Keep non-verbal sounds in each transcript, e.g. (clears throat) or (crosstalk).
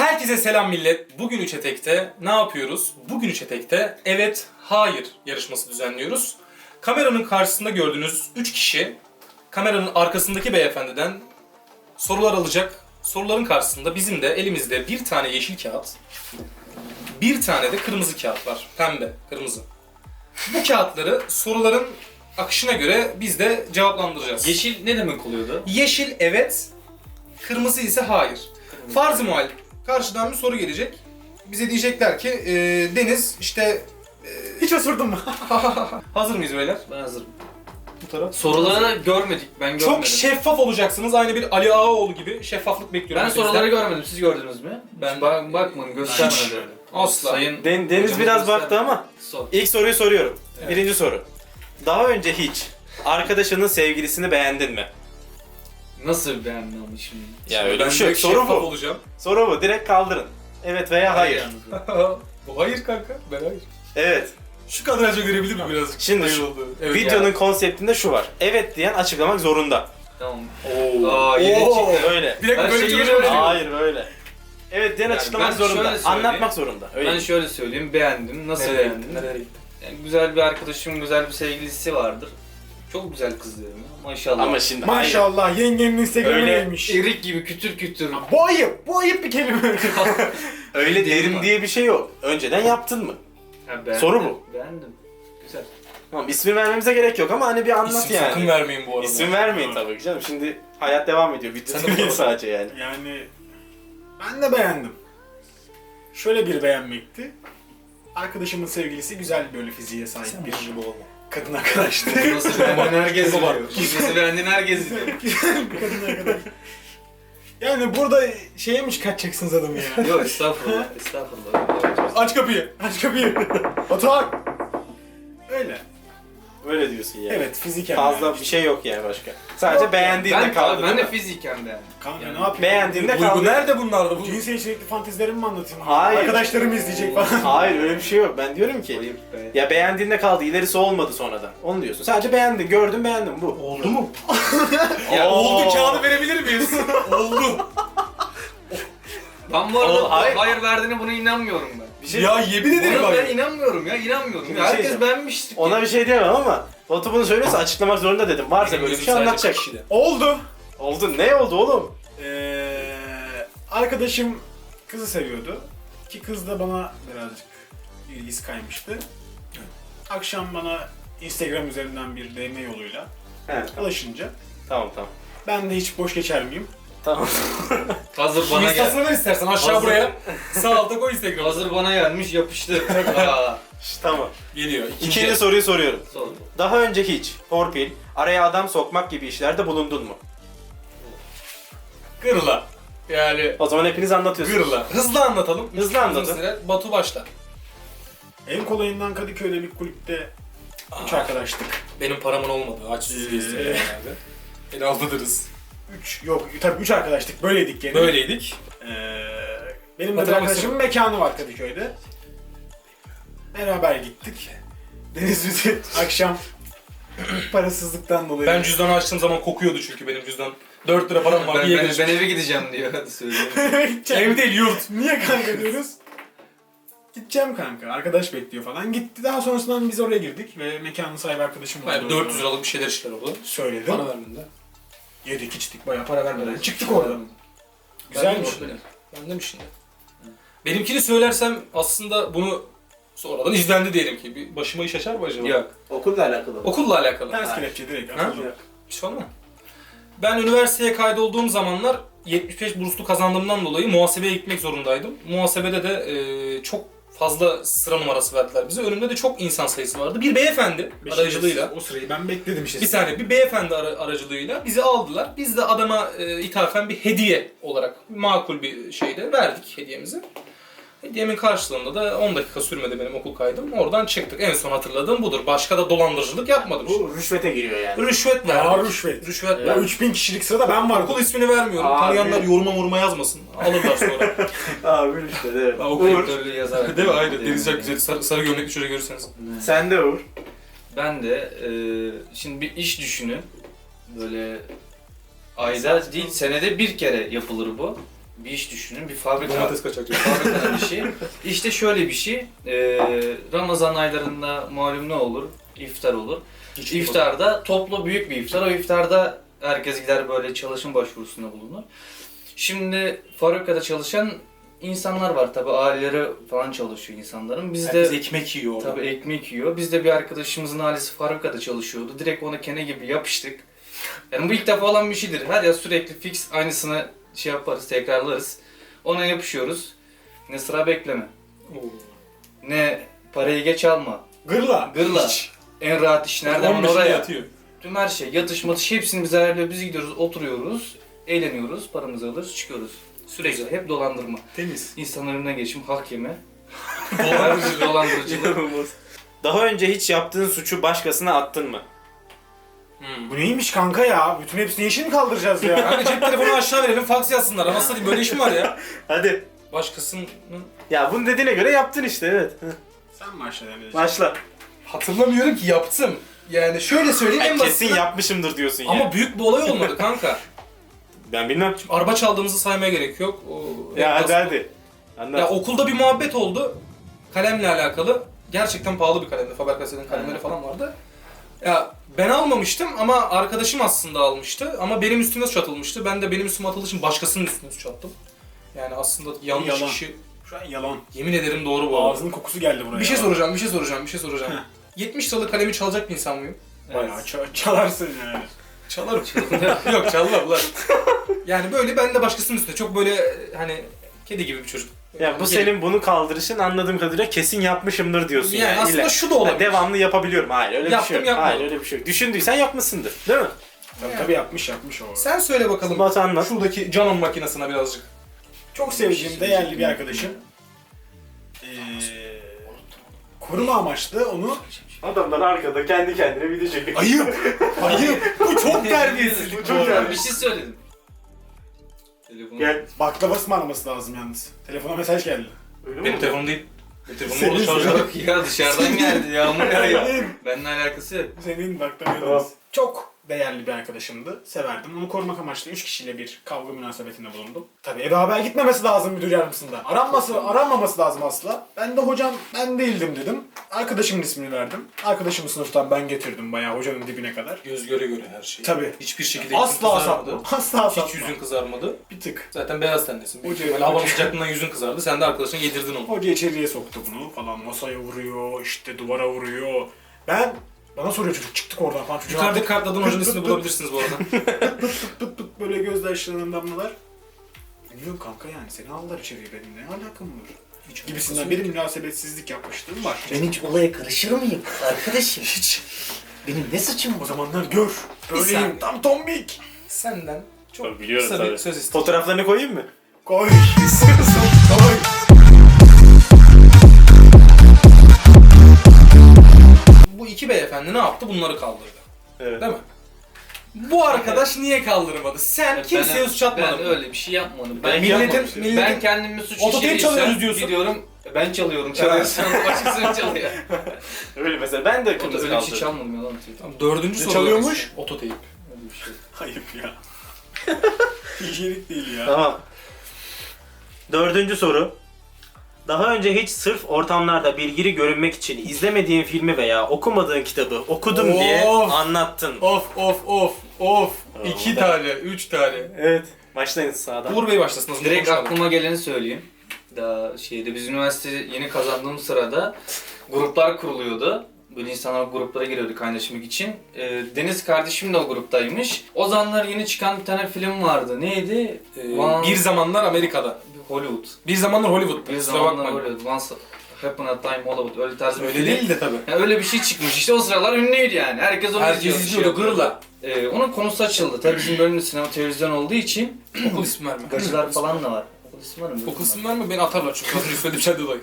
Herkese selam millet. Bugün Üç Etek'te ne yapıyoruz? Bugün Üç Etek'te evet, hayır yarışması düzenliyoruz. Kameranın karşısında gördüğünüz 3 kişi kameranın arkasındaki beyefendiden sorular alacak. Soruların karşısında bizim de elimizde bir tane yeşil kağıt, bir tane de kırmızı kağıt var. Pembe, kırmızı. Bu kağıtları soruların akışına göre biz de cevaplandıracağız. Yeşil ne demek oluyordu? Yeşil evet, kırmızı ise hayır. Farz-ı muhal karşıdan bir soru gelecek. Bize diyecekler ki e, Deniz işte Hiç osurdun mu? (laughs) hazır mıyız beyler? Ben hazırım. Bu taraf. Soruları görmedik. Ben görmedim. Çok şeffaf olacaksınız. Aynı bir Ali Ağaoğlu gibi şeffaflık bekliyorum. Ben sizden. soruları görmedim. Siz gördünüz mü? Ben- Bak, bakmadım. Göstermedi. Hiç. Asla. Sayın Den- Deniz biraz göstermedi. baktı ama Sor. ilk soruyu soruyorum. Evet. Birinci soru. Daha önce hiç arkadaşının sevgilisini beğendin mi? Nasıl beğendin ama şimdi? Ya öyle bir şey yok. direkt Soru şeffaf bu. olacağım. Soru bu. Direkt kaldırın. Evet veya hayır. (laughs) Bu hayır kanka. Ben hayır. Evet. Şu kadraja görebilir mi birazcık? Şimdi Hayır şu- oldu. Evet. Videonun konseptinde şu var. Evet diyen açıklamak zorunda. Tamam. Oo. Aa yine Oo. çıktı. Öyle. Bir dakika böyle şey yine öyle. Hayır böyle. Evet diyen Yani açıklamak ben zorunda. söyleyeyim. Anlatmak zorunda. Öyle. Ben şöyle söyleyeyim. Beğendim. Nasıl Nereye beğendin? gitti? Nereye gitti? Yani güzel bir arkadaşım, güzel bir sevgilisi vardır. Çok güzel kız diyorum ya. Maşallah. Ama şimdi hayır. Maşallah yengenin Instagram'ı Öyle- neymiş? Erik gibi kütür kütür. Bu ayıp, bu ayıp bir kelime. (laughs) Öyle derim diye bir şey yok. Önceden yaptın mı? Ha, beğendim. Soru bu. Beğendim. Güzel. Tamam ismi vermemize gerek yok ama hani bir anlat İsim yani. sakın vermeyin bu arada. İsim vermeyin tabii ki canım. Şimdi hayat devam ediyor. Bitti Sen de değil (laughs) bak. sadece yani. yani ben de beğendim. Şöyle bir beğenmekti. Arkadaşımın sevgilisi güzel böyle fiziğe sahip Sen bir olma. Kadın arkadaştı. Nasıl beğendin herkes abartmış. Nasıl beğendin herkes kadın arkadaş. Yani burada şeye mi kaçacaksınız adamı ya? Yok estağfurullah. Estağfurullah. Aç kapıyı, aç kapıyı. Batuhan. Öyle. Öyle diyorsun yani. Evet fiziken Fazla beğenmiş. bir şey yok yani başka. Sadece Yok beğendiğinde Ben, kaldı. ben de fiziken beğendim. Kanka Yani ne yapayım? Beğendiğinde Duygu kaldı. nerede bunlarda? Bu Cinsel içerikli fantezilerimi mi anlatayım? Hayır. Arkadaşlarım izleyecek falan. (laughs) Hayır öyle bir şey yok. Ben diyorum ki Ayıp be. ya beğendiğinde kaldı. ilerisi olmadı sonradan. Onu diyorsun. Sadece beğendin, gördün, beğendin bu. Oldu mu? (laughs) Ya, Oldu kağıdı (laughs) verebilir miyiz? Oldu. Ben bu arada O- hayır. hayır. verdiğine buna inanmıyorum ben. Bir şey ya yemin ederim bak. ben inanmıyorum ya, inanmıyorum. Ya, şey herkes diyeceğim. ki. Ona bir şey diyemem ama Batu bunu söylüyorsa açıklamak zorunda dedim. Varsa böyle bir şey anlatacak. kişide. Oldu. Oldu. Ne oldu oğlum? Ee, arkadaşım kızı seviyordu. Ki kız da bana birazcık ilgisi kaymıştı. Akşam bana Instagram üzerinden bir DM yoluyla He, ulaşınca tamam tamam. ben de hiç boş geçer miyim? Tamam. Hazır bana gel. Instasını ver istersen aşağı Hazır. buraya. Sağ alta koy Instagram'a. Hazır bana gelmiş yapıştı. Tamam. Geliyor. İkinci. İkinci soruyu soruyorum. Sor. Daha önce hiç torpil, araya adam sokmak gibi işlerde bulundun mu? Gırla. Yani O zaman hepiniz anlatıyorsunuz. gırla. Hızlı anlatalım. Hızlı anlatın. Uzun süre. Batu başla. En kolayından Kadıköy'de bir kulüpte üç arkadaştık. Benim paramın olmadı. Aç süzü Ee. istiyor genelde. Beni aldatırız. Üç, yok tabii üç arkadaştık böyleydik gene. Böyleydik. Ee, benim de bir arkadaşımın mekanı var Kadıköy'de. Beraber gittik. Deniz bizi (laughs) akşam parasızlıktan dolayı Ben cüzdanı açtığım zaman kokuyordu çünkü benim cüzdan. 4 lira param var. Ben, ben, ben eve gideceğim diyor. Hadi söyleyeyim. (laughs) Ev değil yurt. Niye kanka diyoruz? Gideceğim kanka. Arkadaş bekliyor falan. Gitti. Daha sonrasından biz oraya girdik ve mekanın sahibi arkadaşım Hayır, olduğunu 400 liralık bir şeyler işler oldu. Söyledim. Para vermeden. Yedik içtik bayağı para vermeden. Çıktık oradan. Güzelmiş. Ben demiş şimdi. Benimkini söylersem aslında bunu sonradan izlendi diyelim ki. Bir başıma iş açar mı acaba? Yok. Okulla alakalı. Okulla alakalı. Ters kelepçe direkt. Ha? atıldı. Bir şey olmaz? Ben üniversiteye kaydolduğum zamanlar 75 burslu kazandığımdan dolayı muhasebeye gitmek zorundaydım. Muhasebede de e, çok fazla sıra numarası verdiler bize. Önümde de çok insan sayısı vardı. Bir beyefendi Beş aracılığıyla. O sırayı ben bekledim işte. Bir saniye bir beyefendi ara- aracılığıyla bizi aldılar. Biz de adama e, ithafen bir hediye olarak makul bir şeyde verdik hediyemizi. Hediyemin karşılığında da 10 dakika sürmedi benim okul kaydım. Oradan çıktık. En son hatırladığım budur. Başka da dolandırıcılık yapmadım. Bu rüşvete giriyor yani. Rüşvet verdik. Ağır rüşvet. Rüşvet Ya verdik. 3000 kişilik sırada ben vardım. Okul ismini vermiyorum. Abi. Tanıyanlar yoruma moruma yazmasın. Alırlar sonra. (laughs) Abi rüşvet evet. Ben Uğur, Rektörlüğü yazarak. Değil mi? Aynen. Deniz çok güzel. Sarı, sarı gömlekli çocuğu görürseniz. sen de Uğur. Ben de e, şimdi bir iş düşünün. Böyle ayda değil senede bir kere yapılır bu. Bir iş düşünün. Bir fabrika. Domates kaçakçı. fabrikadan bir şey. İşte şöyle bir şey. Ee, Ramazan aylarında malum ne olur? İftar olur. Hiç İftarda toplu büyük bir iftar. O iftarda herkes gider böyle çalışım başvurusunda bulunur. Şimdi fabrikada çalışan insanlar var tabi aileleri falan çalışıyor insanların. Biz de ekmek yiyor tabi ekmek yiyor. Biz de bir arkadaşımızın ailesi fabrikada çalışıyordu. Direkt ona kene gibi yapıştık. Yani bu ilk defa olan bir şeydir. Her ya sürekli fix aynısını şey yaparız, tekrarlarız. Ona yapışıyoruz. Ne sıra bekleme. Oo. Ne parayı geç alma. Gırla. Gırla. Hiç. En rahat iş nereden 15'inde oraya. yatıyor. Tüm her şey, yatış matış hepsini biz ayarlıyor. Biz gidiyoruz, oturuyoruz, eğleniyoruz, paramızı alırız, çıkıyoruz. Sürekli hep dolandırma. Temiz. İnsanların önüne geçim, hak yeme. Dolandırıcı, (laughs) dolandırıcılık. Daha önce hiç yaptığın suçu başkasına attın mı? Hmm. Bu neymiş kanka ya? Bütün hepsini yeşil mi kaldıracağız ya? Kanka cep telefonu aşağı verelim, faks yazsınlar. Anasını satayım böyle iş mi var ya? Hadi. Başkasının... Ya bunu dediğine göre yaptın işte evet. Sen başla Demirci. Başla. Hatırlamıyorum ki yaptım. Yani şöyle söyleyeyim en kesin yapmışımdır diyorsun ya. Ama büyük bir olay olmadı kanka. (laughs) ben bilmem. Araba çaldığımızı saymaya gerek yok. O, Ya hadi hadi. Anlat. Ya okulda bir muhabbet oldu. Kalemle alakalı. Gerçekten pahalı bir kalemdi. Faber-Castell'in kalemleri falan vardı. Ya ben almamıştım ama arkadaşım aslında almıştı. Ama benim üstüme suç atılmıştı. Ben de benim üstüme atıldığı için başkasının üstüne suç attım. Yani aslında yanlış Yalan. kişi. Şu an yalan. Yemin ederim doğru bu arada. Ağzının kokusu geldi buraya. Bir şey soracağım, bir şey soracağım, bir şey soracağım. 70 liralık kalemi çalacak bir insan mıyım? Bayağı ça- çalarsın yani. Çalarım. Yok çalmam lan. (laughs) yani böyle ben de başkasının üstüne çok böyle hani kedi gibi bir çocuk. Ya bu senin bunu kaldırışın anladığım kadarıyla kesin yapmışımdır diyorsun yani, yani. aslında İlla- şu da Ha, olabilir. devamlı yapabiliyorum. Hayır öyle bir Yaptım, şey yok. yapmadım. Hayır öyle bir şey yok. Düşündüysen yapmışsındır. Değil mi? Tabii tabii yapmış yapmış o. Sen söyle bakalım. Batu anlat. Şuradaki Canon makinesine birazcık. Çok sevdiğim değerli bir arkadaşım. Ee, koruma amaçlı onu Adamlar arkada kendi kendine video çekiyor. Ayıp. Ayıp. Bu çok (laughs) terbiyesizlik Bu bu çok bir şey söyledim. Telefonu. Gel. baklava ısmarlaması lazım yalnız. Telefona mesaj geldi. Öyle Benim mi? telefonum değil. Benim telefonum Senin- orada şarjda. Yok ya dışarıdan geldi yağmur yağıyor. Senin, Benimle alakası yok. senin baklava Tamam. yalnız. Çok değerli bir arkadaşımdı. Severdim. Onu korumak amaçlı 3 kişiyle bir kavga münasebetinde bulundum. Tabii eve haber gitmemesi lazım müdür yardımcısında. Aranması, aranmaması lazım asla. Ben de hocam ben değildim dedim. Arkadaşımın ismini verdim. Arkadaşımı sınıftan ben getirdim bayağı hocanın dibine kadar. Göz göre göre her şey. Tabii. Hiçbir şekilde yüzün Asla kızarmadı. satma. Asla satma. Hiç yüzün kızarmadı. Bir tık. Zaten beyaz tenlisin. Hoca- Böyle havanın sıcaklığından yüzün kızardı. Sen de arkadaşına yedirdin onu. Hoca içeriye soktu bunu falan. Masaya vuruyor, işte duvara vuruyor. Ben bana soruyor çocuk çıktık oradan falan. Çocuk Yukarıdaki kartladığın hocanın Pıt ismini pıt bulabilirsiniz bu arada. (laughs) pıt pıt böyle gözler yaşlarından damlalar. Bilmiyorum kanka yani seni aldılar içeriye benim ne alakam var? Hiç Gibisinden bir münasebetsizlik yapmıştım var. Ben hiç olaya karışır mıyım arkadaşım? Hiç. Benim ne suçum O var? zamanlar gör. Böyleyim tam tombik. Senden çok biliyorum kısa bir tabii. söz istedim. Fotoğraflarını koyayım mı? Koy. (laughs) Koy. İki beyefendi ne yaptı? Bunları kaldırdı. Evet. Değil mi? Bu arkadaş niye kaldırmadı? Sen kimseye suç atmadın Ben mı? öyle bir şey yapmadım. Ben Ben, Milletin, yapmamışım. milletin... ben kendimi suç işlediysem çalıyoruz diyorsun. Gidiyorum. Ben çalıyorum. Çalıyorsam (laughs) başkası çalıyor. Öyle mesela ben de O da kırmızı öyle bir şey çalmadım yalan söyleyeyim. Tamam, dördüncü soru. çalıyormuş? Ototeyip. Öyle bir şey. Ayıp ya. (laughs) (laughs) Hijyenik değil ya. Tamam. Dördüncü soru. Daha önce hiç sırf ortamlarda bilgili görünmek için izlemediğin filmi veya okumadığın kitabı okudum diye Of. anlattın. Of of of of. Aa, İki da- tane, üç tane. Evet. Başlayın sağdan. Uğur Bey başlasın. Nasıl Direkt konuşalım. aklıma geleni söyleyeyim. Daha şeyde biz üniversite yeni kazandığım sırada gruplar kuruluyordu. Böyle insanlar gruplara giriyordu kaynaşmak için. Ee, Deniz kardeşim de o gruptaymış. O zamanlar yeni çıkan bir tane film vardı. Neydi? Ee, One- bir zamanlar Amerika'da. Hollywood. Bir zamanlar Hollywood. Bir zamanlar. Hollywood. Once Upon a Time Hollywood. Öyle tarz bir Öyle film. değil de tabii. Yani öyle bir şey çıkmış. İşte o sıralar ünlüydü yani. Herkes onu Herkes izliyordu, izliyordu şey gırla. Ee, onun konusu açıldı. Tabii bizim bölümde sinema televizyon olduğu için (clears throat) Okul ismi verme. gacılar falan da var. Okul ismi var mı? Okul ismi verme beni atarlar çünkü az önce söylediğim şeyden dolayı.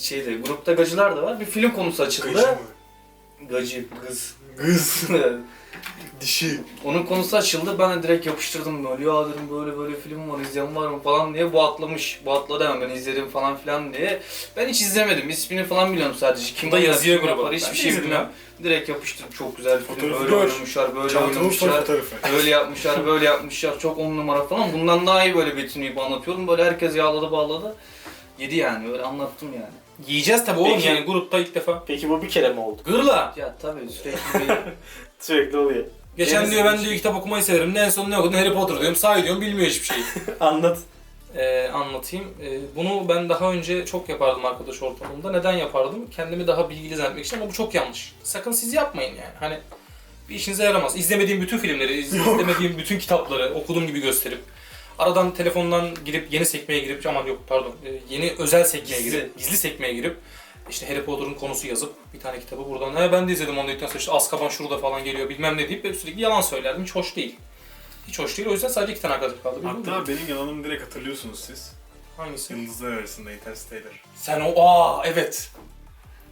Şeyde grupta gacılar da var. Bir film konusu açıldı. Kayışı mı? Gacı, kız. Kız. (laughs) Dişi. Onun konusu açıldı. Ben de direkt yapıştırdım böyle. Ya dedim böyle böyle film var izleyen var mı falan diye. Bu atlamış. Bu atladı hemen ben izledim falan filan diye. Ben hiç izlemedim. İsmini falan biliyorum sadece. Kim Bu da oynar, yazıyor kim gruba. yapar, Ben Hiçbir şey izledim bilmem. Direkt yapıştırdım. Çok güzel bir film. Fotoğrafı Öyle gör. oynamışlar, böyle oynamışlar. fotoğrafı. (laughs) Öyle yapmışlar, böyle yapmışlar. Çok on numara falan. Bundan daha iyi böyle betimleyip anlatıyorum. Böyle herkes yağladı bağladı. Yedi yani. Öyle anlattım yani. Yiyeceğiz tabii oğlum Peki. yani grupta ilk defa. Peki bu bir kere mi oldu? Gırla. Ya tabii sürekli bir... (laughs) Sürekli oluyor. Geçen Deniz- diyor ben diyor kitap okumayı severim. En son ne okudun? Harry Potter diyorum. Sahi diyorum bilmiyor hiçbir şeyi. (laughs) Anlat. Ee, anlatayım. Ee, bunu ben daha önce çok yapardım arkadaş ortamında. Neden yapardım? Kendimi daha bilgili zannetmek için ama bu çok yanlış. Sakın siz yapmayın yani. Hani bir işinize yaramaz. İzlemediğim bütün filmleri, iz- (laughs) izlemediğim bütün kitapları okuduğum gibi gösterip aradan telefondan girip yeni sekmeye girip aman yok pardon e, yeni özel sekmeye Gizli. girip gizli sekmeye girip işte Harry Potter'ın konusu yazıp bir tane kitabı buradan he ben de izledim onu dedikten sonra işte Azkaban şurada falan geliyor bilmem ne deyip hep sürekli yalan söylerdim. Hiç hoş değil. Hiç hoş değil. O yüzden sadece iki tane arkadaş kaldı. Bilmiyorum. Hatta benim yalanımı direkt hatırlıyorsunuz siz. Hangisi? Yıldızlar arasında Interstellar. Sen o aa evet.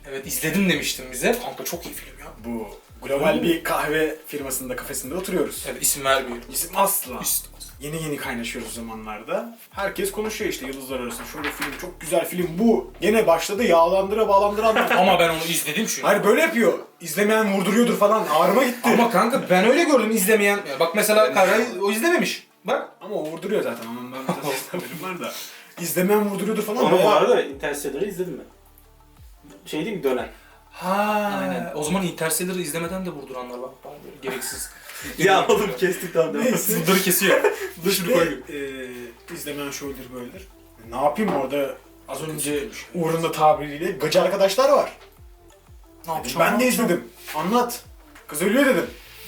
Evet izledim demiştin bize. Kanka çok iyi film ya. Bu global bir kahve firmasında kafesinde oturuyoruz. Evet isim vermiyorum. İsim asla. İsim. Yeni yeni kaynaşıyoruz zamanlarda. Herkes konuşuyor işte Yıldızlar Arasında. Şöyle film çok güzel film bu. Gene başladı yağlandıra bağlandıra. Ama ben onu izledim çünkü. Hayır böyle yapıyor. İzlemeyen vurduruyordur falan. Ağrıma gitti. Ama, kanka ben öyle gördüm izlemeyen. Ya bak mesela Karay o izlememiş. Bak. Ama o vurduruyor zaten. Onun ben biraz (laughs) haberim var da. İzlemeyen vurduruyordur falan. Ama bu Bayağı- arada Interstellar'ı izledin mi? Şey değil mi dönen? Ha. Aynen. O zaman Interstellar'ı izlemeden de vurduranlar var. Bana böyle gereksiz. (laughs) kestik tamam. Neyse. Sınırları kesiyor. Dışını koyuyor. e, izlemeyen şöyledir böyledir. Ne yapayım orada Az önce uğrunda tabiriyle gacı arkadaşlar var. ne yapacağım? Ben de izledim. Anlat. Kız ölüyor dedim.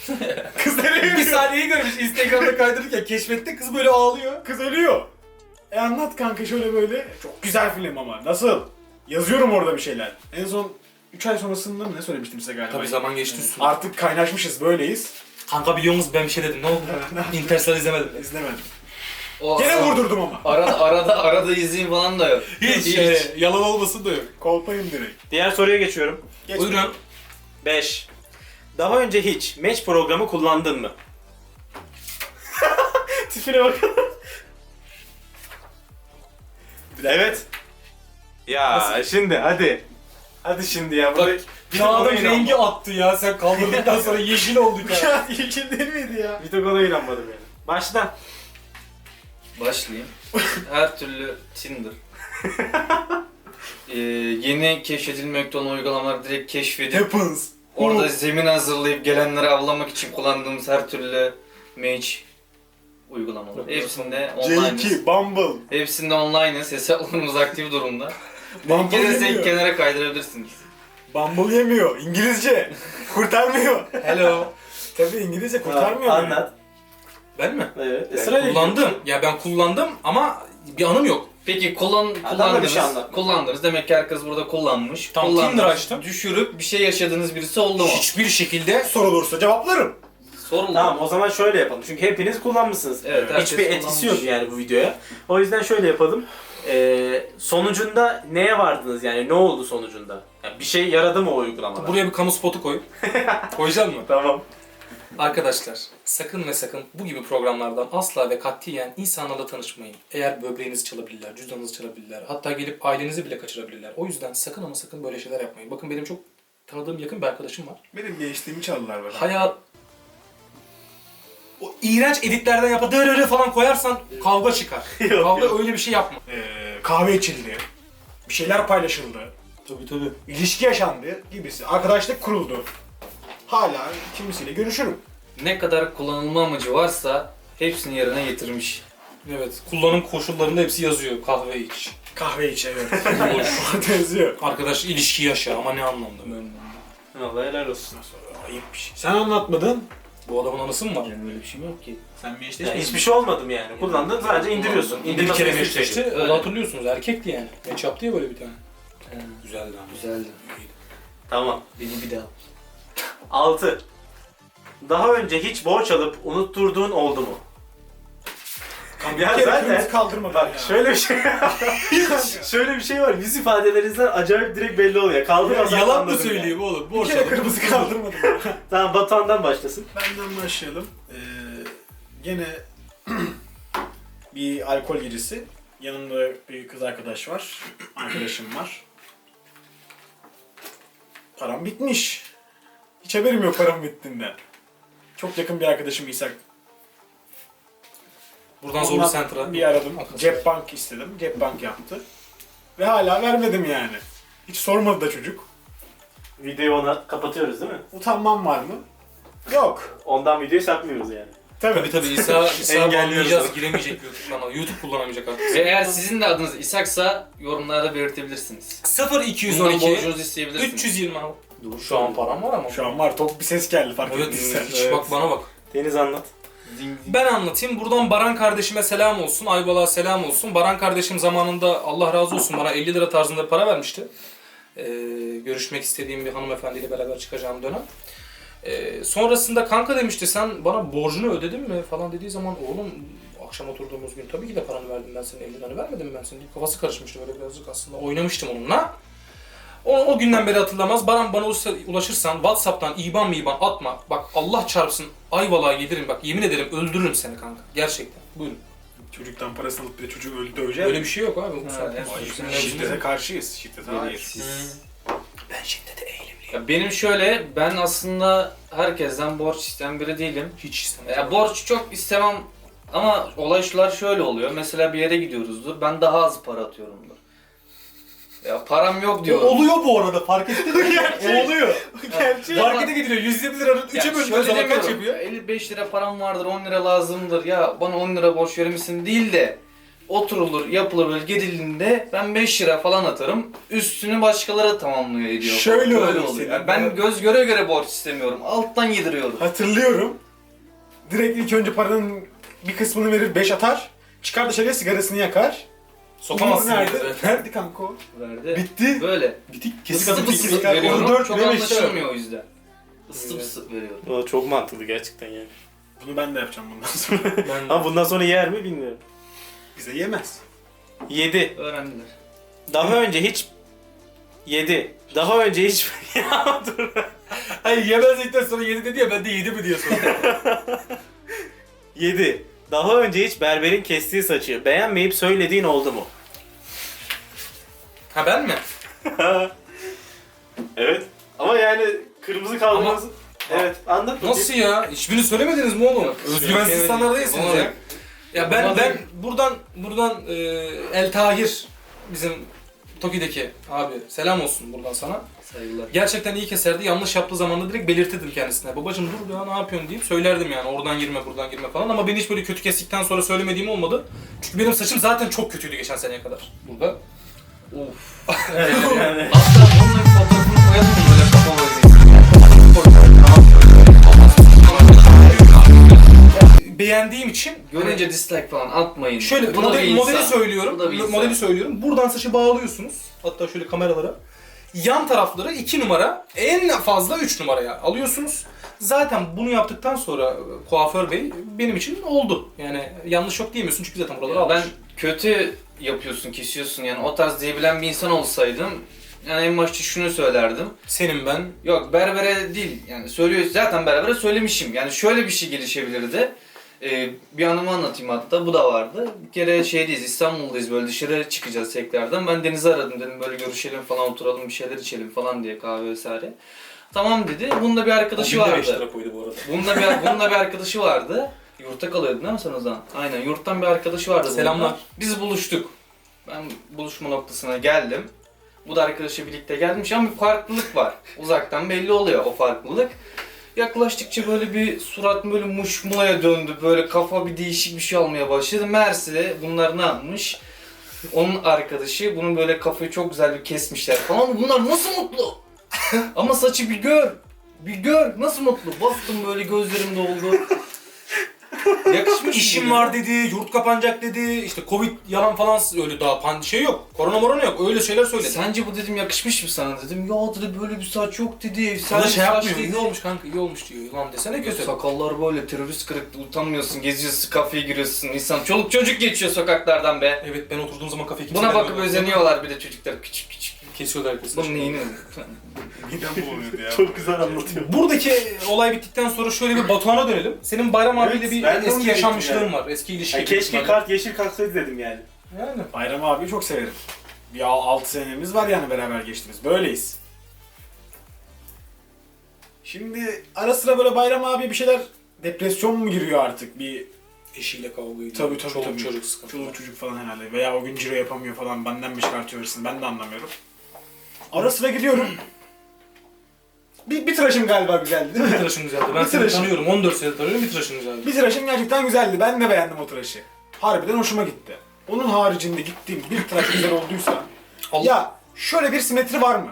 (laughs) Kız nereye Bir ölüyor? saniyeyi görmüş Instagram'da kaydırırken keşfette kız böyle ağlıyor. Kız ölüyor. E anlat kanka şöyle böyle. Çok güzel film ama. Nasıl? Yazıyorum orada bir şeyler. En son 3 ay sonrasında mı ne söylemiştim size galiba? Tabii zaman geçti üstüne. Artık kaynaşmışız böyleyiz. Kanka biliyor musun ben bir şey dedim ne oldu? Interstellar izlemedim. İzlemedim. O Gene vurdurdum ama. Arada, arada, arada izleyin falan da yok. Hiç, e, yalan olmasın da yok. Kolpayım direkt. Diğer soruya geçiyorum. Geç Buyurun. 5. Daha önce hiç match programı kullandın mı? (laughs) Tipine bak. evet. Ya şimdi hadi. Hadi şimdi ya. Burada bir tek ona Kağıdın rengi attı ya sen kaldırdıktan sonra (laughs) yeşil oldu ya. İlkin değil miydi ya? Bir tek ona inanmadım yani. Baştan. Başlayayım. Her türlü Tinder. Ee, yeni keşfedilmekte olan uygulamalar direkt keşfedip Happens. orada zemin hazırlayıp gelenleri avlamak için kullandığımız her türlü match uygulamaları. Hepsinde online'ız. J2, Bumble. Hesaplarımız aktif durumda. Bumble Gelirse yemiyor. kenara kaydırabilirsiniz. Bumble yemiyor. İngilizce. kurtarmıyor. Hello. Tabii İngilizce kurtarmıyor. Ha, beni. Anlat. Ben mi? Evet. Ben Sırayla kullandım. Ya ben kullandım ama bir anım yok. Peki kullan, Adam da bir kullandınız, şey anlatmış. kullandınız. Demek ki herkes burada kullanmış. Tamam, Kullandınız. Tinder açtım. Düşürüp bir şey yaşadığınız birisi oldu mu? Hiçbir şekilde Sorulursa cevaplarım. Soruldu. Tamam o zaman şöyle yapalım. Çünkü hepiniz kullanmışsınız. Evet, herkes Hiçbir etkisi kullanmış. yok yani bu videoya. O yüzden şöyle yapalım. Ee, sonucunda neye vardınız yani ne oldu sonucunda? Yani bir şey yaradı mı o uygulamada? buraya bir kamu spotu koy. (laughs) Koyacak mı? Tamam. Arkadaşlar sakın ve sakın bu gibi programlardan asla ve katiyen insanlarla tanışmayın. Eğer böbreğinizi çalabilirler, cüzdanınızı çalabilirler, hatta gelip ailenizi bile kaçırabilirler. O yüzden sakın ama sakın böyle şeyler yapmayın. Bakın benim çok tanıdığım yakın bir arkadaşım var. Benim gençliğimi çaldılar bana. Hayat o iğrenç editlerden yapar dırırı falan koyarsan kavga çıkar. (laughs) Yok, kavga yok. öyle bir şey yapma. Ee, kahve içildi. Bir şeyler paylaşıldı. Tabii tabii. ilişki yaşandı gibisi. Arkadaşlık kuruldu. Hala kimisiyle görüşürüm. Ne kadar kullanılma amacı varsa hepsini yerine getirmiş. Evet. Kullanım koşullarında hepsi yazıyor. Kahve iç. Kahve iç evet. (laughs) (laughs) Yazıyor. Arkadaş ilişki yaşa ama ne anlamda? Allah helal olsun. Ayıp bir şey. Sen anlatmadın. Bu adamın anısı mı var? Yani öyle bir şey yok ki. Sen bir işte Yani hiçbir şey olmadım yani. Kullandın sadece indiriyorsun. Bir İndirme kere meşleşti. Onu hatırlıyorsunuz. Erkekti yani. Meç yaptı ya böyle bir tane. Güzeldi ama. Güzeldi. Tamam. Beni bir daha. 6. Daha önce hiç borç alıp unutturduğun oldu mu? Bir Ya kere zaten- kırmızı kaldırmadım Bak ya. şöyle bir şey (laughs) şöyle bir şey var. Yüz ifadelerinizden acayip direkt belli oluyor. Kaldırmasan Yalan mı anladım söyleyeyim oğlum? Bir kere kırmızı kaldırmadım. yani. (laughs) Tamam Batuhan'dan başlasın. Benden başlayalım. Ee, gene (clears throat) bir alkol gecesi. Yanımda bir kız arkadaş var. Arkadaşım var. Param bitmiş. Hiç haberim yok param bittiğinden. Çok yakın bir arkadaşım İshak. Buradan zorlu Ondan sentra. Bir aradım. Cep bank istedim. Cep bank yaptı. Ve hala vermedim yani. Hiç sormadı da çocuk. Videoyu ona kapatıyoruz değil mi? Utanmam var mı? Yok. Ondan videoyu saklıyoruz yani. Tabii. Tabii tabii İsa, İsa Engelliyoruz banlayacağız. Giremeyecek YouTube kanalı. YouTube kullanamayacak artık. Ve eğer sizin de adınız İshak'sa yorumlarda belirtebilirsiniz. 0212 Bundan borcunuzu isteyebilirsiniz. 320 abi. Dur, Şu an param var ama. Şu an var. Tok bir ses geldi fark Evet, ettiysen. hiç bak bana bak. Deniz anlat. Ben anlatayım. Buradan Baran kardeşime selam olsun. Aybalık'a selam olsun. Baran kardeşim zamanında Allah razı olsun bana 50 lira tarzında para vermişti. Ee, görüşmek istediğim bir hanımefendiyle beraber çıkacağım dönem. Ee, sonrasında kanka demişti sen bana borcunu ödedin mi falan dediği zaman oğlum akşam oturduğumuz gün tabii ki de paranı verdim ben senin 50 liranı vermedim ben senin kafası karışmıştı böyle birazcık aslında oynamıştım onunla. O, o günden beri hatırlamaz. Baran bana ulaşırsa- ulaşırsan Whatsapp'tan IBAN mı IBAN atma. Bak Allah çarpsın Ayvalık'a gelirim bak yemin ederim öldürürüm seni kanka. Gerçekten. Buyurun. Çocuktan parasını alıp bir de çocuğu öldü dövecek. Öyle bir şey yok abi. Ha, saatten en sonra son bizim şiddete mevzumuz- Şiddete karşıyız. Şiddete hayır. Ben şiddete eğilimliyim. Ya benim şöyle, ben aslında herkesten borç isteyen biri değilim. Hiç istemem. Ya borç çok istemem ama olaylar şöyle oluyor. Mesela bir yere gidiyoruzdur, ben daha az para atıyorumdur. Ya param yok diyorum. oluyor bu arada fark ettin mi? (laughs) O oluyor. Gerçek. Markete gidiyor 120 liranın Ya 3'e bölündüğü şöyle zaman kaç yapıyor? 55 lira param vardır, 10 lira lazımdır. Ya bana 10 lira borç verir misin değil de oturulur, yapılır böyle gerildiğinde ben 5 lira falan atarım. Üstünü başkaları tamamlıyor ediyor. Şöyle Böyle oluyor. senin. Ya ben göz göre göre borç istemiyorum. Alttan yediriyorum. Hatırlıyorum. Direkt ilk önce paranın bir kısmını verir 5 atar. Çıkar dışarıya sigarasını yakar. Sokamazsın Umur nerede? de. Nerede kanka o? Verdi. Bitti. Böyle. Bitik tabii ısıtıp ki. veriyorum. Onu dört Çok ve beşte anlaşılmıyor o yüzden. Isıtıp Evet. ısıtıp veriyorum. O çok mantıklı gerçekten yani. Bunu ben de yapacağım bundan sonra. (laughs) Ben Ama bundan sonra yer mi bilmiyorum. Bize yemez. 7. Öğrendiler. Daha önce hiç 7. Daha önce hiç (laughs) ya dur. Hayır yemezlikten sonra yedi dedi ya ben de yedi mi diye sordum. (laughs) 7. Daha önce hiç berberin kestiği saçı beğenmeyip söylediğin oldu mu? Ha ben mi? (laughs) evet. Ama yani kırmızı kaldırması... Evet anlat bakayım. Nasıl ya? Hiçbirini söylemediniz mi oğlum? Özgüvensiz söylemedim. insanlar değilsiniz ya. Ya ben Olmadı. ben buradan buradan e, El Tahir bizim Toki'deki abi selam olsun buradan sana. Saygılar. Gerçekten iyi keserdi. Yanlış yaptığı zaman da direkt belirtirdim kendisine. Babacım dur ya ne yapıyorsun deyip söylerdim yani. Oradan girme buradan girme falan. Ama beni hiç böyle kötü kestikten sonra söylemediğim olmadı. Çünkü benim saçım zaten çok kötüydü geçen seneye kadar. Burada. Of. yani. Hatta bunun bir fotoğrafını koyalım mı böyle kafa böyle? Beğendiğim için Görünce dislike falan atmayın. Şöyle Bu da bir modeli insan. söylüyorum. Bu da bir insan. Modeli söylüyorum. Buradan saçı bağlıyorsunuz. Hatta şöyle kameralara. Yan tarafları 2 numara, en fazla 3 numaraya alıyorsunuz. Zaten bunu yaptıktan sonra e, kuaför bey benim için oldu. Yani yanlış yok diyemiyorsun çünkü zaten buraları Ya almış. ben kötü yapıyorsun, kesiyorsun yani o tarz diyebilen bir insan olsaydım yani en başta şunu söylerdim. Senin ben Yok berbere değil yani söylüyor zaten berbere söylemişim. Yani şöyle bir şey gelişebilirdi. Ee, bir anımı anlatayım hatta bu da vardı. Bir kere şeydeyiz İstanbul'dayız böyle dışarı çıkacağız tekrardan. Ben Deniz'i aradım dedim böyle görüşelim falan oturalım bir şeyler içelim falan diye kahve vesaire. Tamam dedi. Bunun da bir arkadaşı vardı. lira koydu bu arada. Bunun da bir, bunun da bir arkadaşı vardı. (laughs) Yurtta kalıyordun değil mi sen o zaman? Aynen yurttan bir arkadaşı vardı. Selamlar. Biz buluştuk. Ben buluşma noktasına geldim. Bu da arkadaşı birlikte gelmiş ama bir farklılık var. Uzaktan belli oluyor o farklılık. Yaklaştıkça böyle bir surat böyle muşmulaya döndü. Böyle kafa bir değişik bir şey olmaya başladı. Meğerse bunlar ne yapmış? Onun arkadaşı bunun böyle kafayı çok güzel bir kesmişler falan. Bunlar nasıl mutlu? (laughs) ama saçı bir gör. Bir gör. Nasıl mutlu? Bastım böyle gözlerim doldu. Yakışmış İşim mı? var dedi, yurt kapanacak dedi, işte Covid yalan falan öyle daha pan şey yok. Korona morona yok. Öyle şeyler söyledi. Sence bu dedim yakışmış mı sana dedim. Ya dedi böyle bir saç yok dedi. Sana Sen şey yapmıyor. İyi olmuş kanka, iyi olmuş diyor. Ulan desene kötü. Sakallar böyle terörist kırıklı utanmıyorsun. Geziyorsun kafeye giriyorsun. İnsan çoluk çocuk geçiyor sokaklardan be. Evet ben oturduğum zaman kafeye kimse Buna bakıp özeniyorlar bir de çocuklar küçük küçük. Kesiyorlar herkesi. Bunun neyini? (laughs) Midem bulanıyordu ya. Çok güzel anlatıyor. Buradaki olay bittikten sonra şöyle bir Batuhan'a dönelim. Senin Bayram abiyle Evet, bir ben de onu eski diyecektim yaşanmışlığın yani. var. Eski ilişki. Ya keşke kart yeşil kalksaydı dedim yani. Yani. Bayram abiyi çok severim. Bir 6 senemiz var yani beraber geçtiğimiz. Böyleyiz. Şimdi ara sıra böyle Bayram abi bir şeyler depresyon mu giriyor artık? Bir Eşiyle kavga ediyor. Tabii, tabii, Çoluk tabii. çocuk sıkıntı. çoluk çocuk falan herhalde. Veya o gün ciro yapamıyor falan. Benden mi çıkartıyor hırsını ben de anlamıyorum. Ara sıra gidiyorum. Bir, bir tıraşım galiba güzeldi değil Bir mi? tıraşın güzeldi. Ben Bir seni tıraşın. tanıyorum. 14 senedir tanıyorum. Bir tıraşın güzeldi. Bir tıraşım gerçekten güzeldi. Ben de beğendim o tıraşı. Harbiden hoşuma gitti. Onun haricinde gittiğim bir tıraş güzel olduysa... Allah- Ya şöyle bir simetri var mı?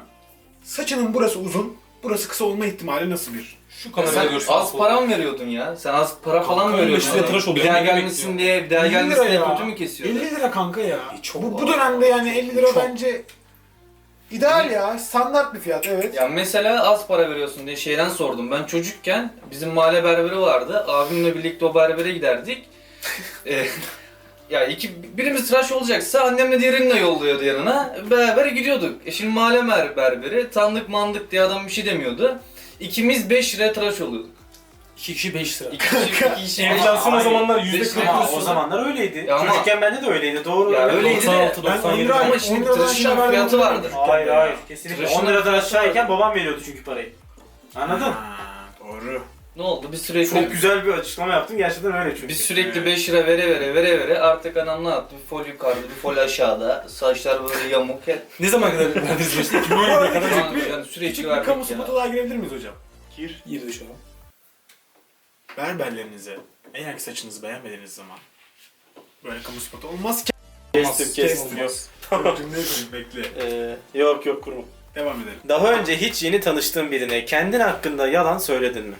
Saçının burası uzun, burası kısa olma ihtimali nasıl bir? Şu kamerada Sen görsen. az para mı veriyordun ya? Sen az para falan mı Kanka, veriyordun? işte tıraş Bir daha ne gelmesin diye, bir daha 50 gelmesin lira diye ya. kötü mü kesiyordu? 50 lira kanka ya. çok bu, bu dönemde yani 50 lira Çok. bence ideal ya. Standart bir fiyat evet. Ya mesela az para veriyorsun diye şeyden sordum. Ben çocukken bizim mahalle berberi vardı. Abimle birlikte o berbere giderdik. (laughs) Ee, ya iki birimiz tıraş olacaksa annemle diğerini de yolluyordu yanına. Beraber gidiyorduk. E şimdi mahalle mer- berberi tanıdık mandık diye adam bir şey demiyordu. İkimiz 5 liraya tıraş oluyorduk. 2 kişi 5 lira. İki kişi, iki beş- Enflasyon o zamanlar Beş yüzde lira. Ama kırk o zamanlar öyleydi. Ya ama- Çocukken bende de öyleydi. Doğru. Ya öyleydi de 96, Ben 97. 10 lira Ama 10 şimdi tıraşın fiyatı vardır. Hayır hayır kesinlikle. Tıraşın- 10 liradan aşağıyken babam veriyordu çünkü parayı. Anladın? Ha, doğru. Ne oldu? Biz sürekli Çok güzel bir açıklama yaptın gerçekten öyle çünkü. Biz sürekli 5 lira vere vere vere vere artık anam ne yaptı? Bir fol yukarıda, bir fol aşağıda. Saçlar böyle yamuk. Hep Ne zaman kadar verdiniz işte? 2017'ye Bu arada kadar bir- yani sürekli Küçük bir verdik kamu ya. spotu daha girebilir miyiz hocam? Gir. girdi şu an. Berberlerinize eğer ki saçınızı beğenmediğiniz zaman böyle kamu spotu olmaz ki. Kestim Olmaz, kestim. Yok. Tamam. Cümleyi kurayım bekle. Ee, yok yok kurma. Devam edelim. Daha önce hiç yeni tanıştığın birine kendin hakkında yalan söyledin mi?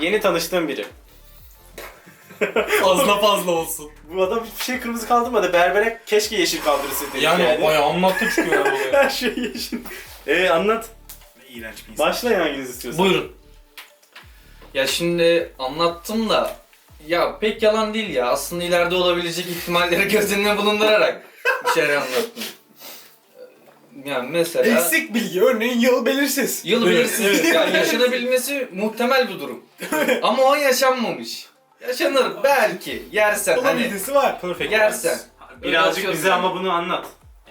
Yeni tanıştığın biri. (laughs) Fazla fazla olsun. Bu adam hiçbir şey kırmızı kaldırmadı. Berbere keşke yeşil kaldırsın dedik Yani, yani. bayağı anlattı ya (laughs) olayı. Her şey yeşil. Ee anlat. Ne iğrenç bir insan. Başlayın hanginiz istiyorsan. Buyurun. Ya şimdi anlattım da ya pek yalan değil ya. Aslında ileride olabilecek ihtimalleri göz önüne bulundurarak bir şeyler anlattım. Yani mesela Eksik bilgi örneğin yıl belirsiz. yıl Evet, bilirsin. evet. Ya yaşanabilmesi muhtemel bir durum. Ama o yaşanmamış. Yaşanır belki yersen hani Olabilitesi var. Perfect. yersen. Birazcık bize ama bunu anlat.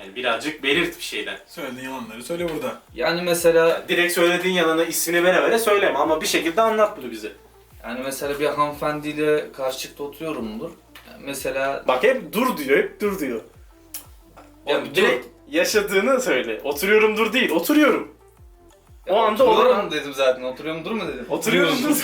Yani birazcık belirt bir şeyden. Söylediğin yalanları söyle burada. Yani mesela Direkt söylediğin yalanı ismini vere vere söyleme ama bir şekilde anlat bunu bize. yani mesela bir hanımefendiyle karşılıklı oturuyorumdur. Yani mesela Bak hep dur diyor, hep dur diyor. Ya Oğlum dur. direkt yaşadığını söyle. Oturuyorum dur değil, oturuyorum. O anda oturuyorum olan- dedim zaten. Oturuyorum dur mu dedim. Oturuyorum dur.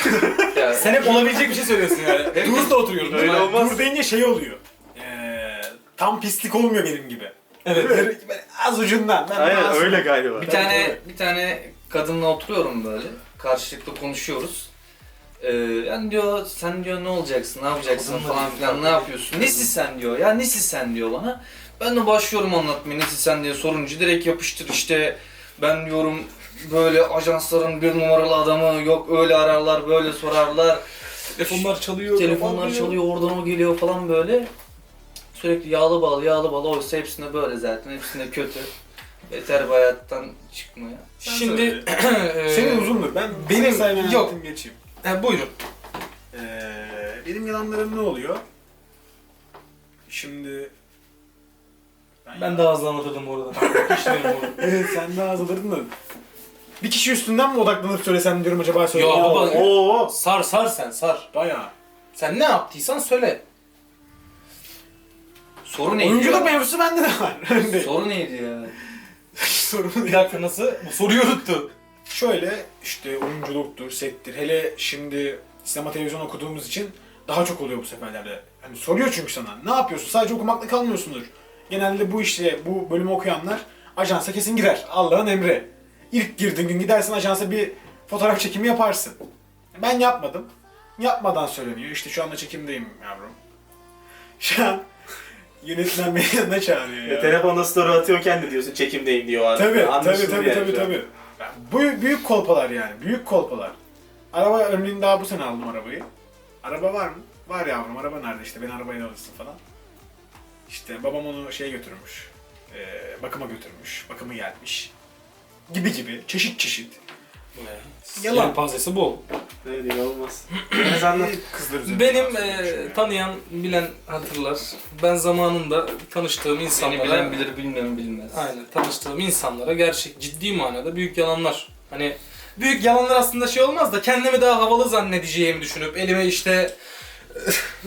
(laughs) Ya, Sen hep olabilecek bir şey söylüyorsun yani. Dur da oturuyorum. Öyle olmaz. Dur deyince şey oluyor. Ee, tam pislik olmuyor benim gibi. Evet. Böyle, böyle az ucundan. Ben Aynen az- öyle galiba. Bir tane böyle. bir tane kadınla oturuyorum böyle. Karşılıklı konuşuyoruz. Ee, yani diyor sen diyor ne olacaksın, ne yapacaksın Kadınla falan filan ne yapıyorsun? Nesi sen diyor ya nesi sen diyor bana. Ben de başlıyorum anlatmaya nesi sen diye sorunca direkt yapıştır işte ben diyorum böyle ajansların bir numaralı adamı yok öyle ararlar böyle sorarlar. Telefonlar çalıyor. Telefonlar çalıyor oradan o geliyor falan böyle. Sürekli yağlı bal yağlı bal oysa hepsinde böyle zaten hepsinde kötü. Yeter bu hayattan çıkmaya. Şimdi eee, (clears throat) Senin uzundur. Ben Benim- benim saymayı yok. anlatayım geçeyim. he, buyurun. Ee, benim yalanlarım ne oluyor? Şimdi Ben daha hızlı anlatırdım bu arada. Bu. (laughs) Evet sen daha hazırladın da. Bir kişi üstünden mi odaklanıp söylesem diyorum acaba söyle. Baba- Oo. Sar sar sen sar. Bayağı. Sen ne yaptıysan söyle. Soru neydi Oyunculuk ya? mevzusu bende de var. (laughs) Soru neydi ya? (laughs) Sorun Bir dakika nasıl? Bu soruyu unuttu. Şöyle işte oyunculuktur, settir. Hele şimdi sinema televizyon okuduğumuz için daha çok oluyor bu seferlerde. Hani soruyor çünkü sana. Ne yapıyorsun? Sadece okumakla kalmıyorsundur. Genelde bu işte bu bölümü okuyanlar ajansa kesin girer. Allah'ın emri. İlk girdiğin gün gidersin ajansa bir fotoğraf çekimi yaparsın. Ben yapmadım. yapmadan söyleniyor. İşte şu anda çekimdeyim yavrum. Şu an yönetmen beni yanına çağırıyor ya. Ya, telefonda story atıyorken de diyorsun çekimdeyim diyor abi. Tabii tabii tabii tabii tabii. Bu büyük kolpalar yani. Büyük kolpalar. Araba örneğin daha bu sene aldım arabayı. Araba var mı? Var yavrum. Araba nerede işte? Beni arabayla alırsın falan. İşte babam onu şeye götürmüş. Ee, bakıma götürmüş. Bakımı gelmiş. Gibi gibi. Çeşit çeşit. Yalan. Panzesi bol. Ne diyor olmaz. (clears throat) Biraz anlat. Kızlar Benim e, tanıyan, bilen hatırlar. Ben zamanında tanıştığım insanlara... bilen bilir bilmeyen bilmez. Aynen tanıştığım insanlara gerçek ciddi manada büyük yalanlar. Hani büyük yalanlar aslında şey olmaz da kendimi daha havalı zannedeceğimi düşünüp elime işte (laughs)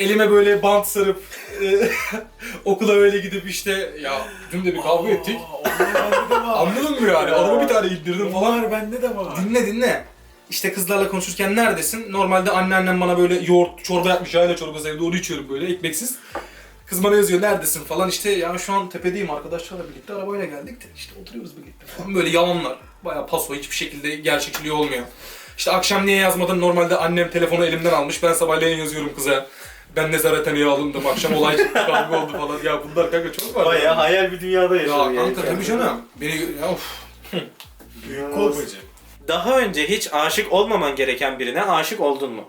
elime böyle bant sarıp e, (laughs) okula öyle gidip işte ya dün de bir kavga ettik. (laughs) Anladın mı yani? Araba bir tane indirdim falan. Onlar bende de var. Dinle dinle. İşte kızlarla konuşurken neredesin? Normalde anneannem bana böyle yoğurt, çorba yapmış. Yayla çorbası evde onu içiyorum böyle ekmeksiz. Kız bana yazıyor neredesin falan işte ya şu an tepedeyim arkadaşlarla birlikte arabayla geldik de işte oturuyoruz birlikte falan böyle yalanlar. Bayağı paso hiçbir şekilde gerçekçiliği olmuyor. İşte akşam niye yazmadın normalde annem telefonu elimden almış ben sabahleyin yazıyorum kıza. Ben nezarethaneye alındım akşam olay çıktı (laughs) kavga oldu falan ya bunlar kanka çok var. Bayağı hayal bir dünyada Ya yaşıyor yani. kanka tabii canım. Beni ya of. Büyük. Daha önce hiç aşık olmaman gereken birine aşık oldun mu?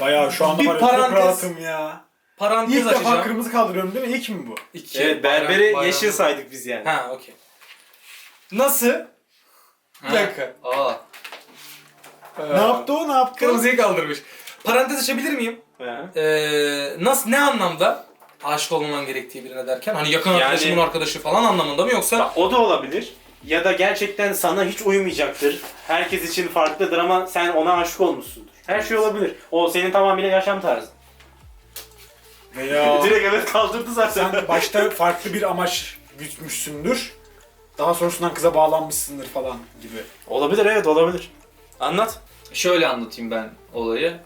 Bayağı şu anda Bir var ya çok parantez- rahatım ya. Parantez İlk defa açacağım. kırmızı kaldırıyorum değil mi? İlk mi bu? İki, Evet, bayram- berberi bayram- yeşil saydık biz yani. Ha okey. Nasıl? Bir Ha. dakika. Aa. Ne yaptı o? Ne yaptı? Kırmızıyı kaldırmış. Parantez açabilir miyim? Ha. Ee, nasıl ne anlamda aşık olmaman gerektiği birine derken hani yakın Yani- arkadaşımın arkadaşı falan anlamında mı yoksa Bak, o da olabilir. Ya da gerçekten sana hiç uymayacaktır. Herkes için farklıdır ama sen ona aşık olmuşsundur. Her şey olabilir. O senin tamamıyla yaşam tarzın. Veya (laughs) Direkt evet kaldırdı zaten. sen başta farklı bir amaç gütmüşsündür. Daha sonrasından kıza bağlanmışsındır falan gibi. Olabilir evet olabilir. Anlat. Şöyle anlatayım ben olayı.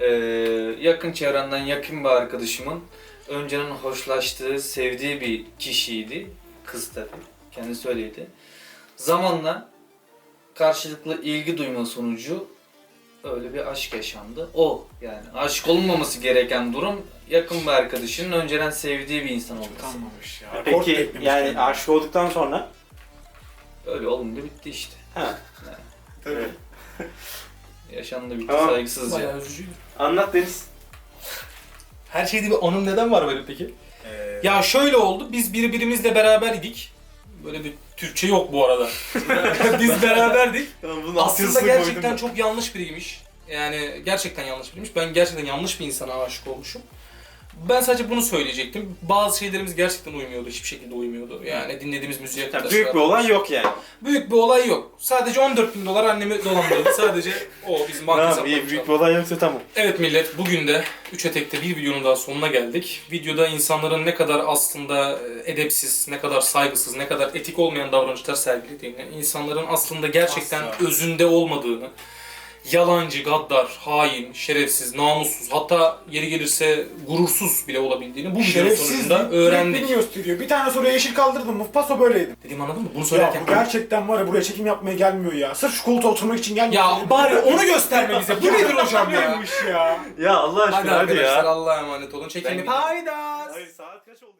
Ee, yakın çevremden yakın bir arkadaşımın önceden hoşlaştığı, sevdiği bir kişiydi. Kız tabii. Kendisi öyleydi. Zamanla karşılıklı ilgi duyma sonucu öyle bir aşk yaşandı. O yani aşık olunmaması gereken durum yakın bir arkadaşının önceden sevdiği bir insan olması. Kalmamış ya. Peki yani kendine. aşık olduktan sonra? Öyle olunca bitti işte. Ha. Tabii. (laughs) Yaşandı bitti Tamam. saygısızca. bayağı üzücüydü. Anlat Deniz. Her şeyde bir anım neden var benim peki? Ee, Ya şöyle oldu biz birbirimizle beraberdik. Böyle bir Türkçe yok bu arada. (laughs) biz beraberdik. Aslında gerçekten çok yanlış biriymiş. Yani gerçekten yanlış biriymiş. Ben gerçekten yanlış bir insana aşık olmuşum. Ben sadece bunu söyleyecektim. Bazı şeylerimiz gerçekten uymuyordu. Hiçbir şekilde uymuyordu. Yani dinlediğimiz müziğe kadar. büyük bir olay yok yani. Büyük bir olay yok. Sadece 14 bin dolar annemi dolandırdı. (laughs) Sadece o bizim banka Tamam iyi büyük bir olay yoksa tamam. Evet millet bugün de 3 etekte bir videonun daha sonuna geldik. Videoda insanların ne kadar aslında e, edepsiz, ne kadar saygısız, ne kadar etik olmayan davranışlar sergilediğini, insanların aslında gerçekten Asla. özünde olmadığını, yalancı, gaddar, hain, şerefsiz, namussuz, hatta yeri gelirse gurursuz bile olabildiğini bu videonun Şerefsiz sonucunda öğrendik. gösteriyor. Bir tane soruya yeşil kaldırdım mı? Paso böyleydim. Dediğimi anladın mı? Bunu Ya söylerken... bu gerçekten var ya buraya çekim yapmaya gelmiyor ya. Sırf şu koltuğa oturmak için gelmiyor. Ya bari onu gösterme bize. Bu (laughs) nedir hocam ya? Ya? Ya Allah Hadi aşkına hadi, arkadaşlar ya. Allah'a emanet olun. Çekimi gidiyorum. paydas. Hayır saat kaç oldu?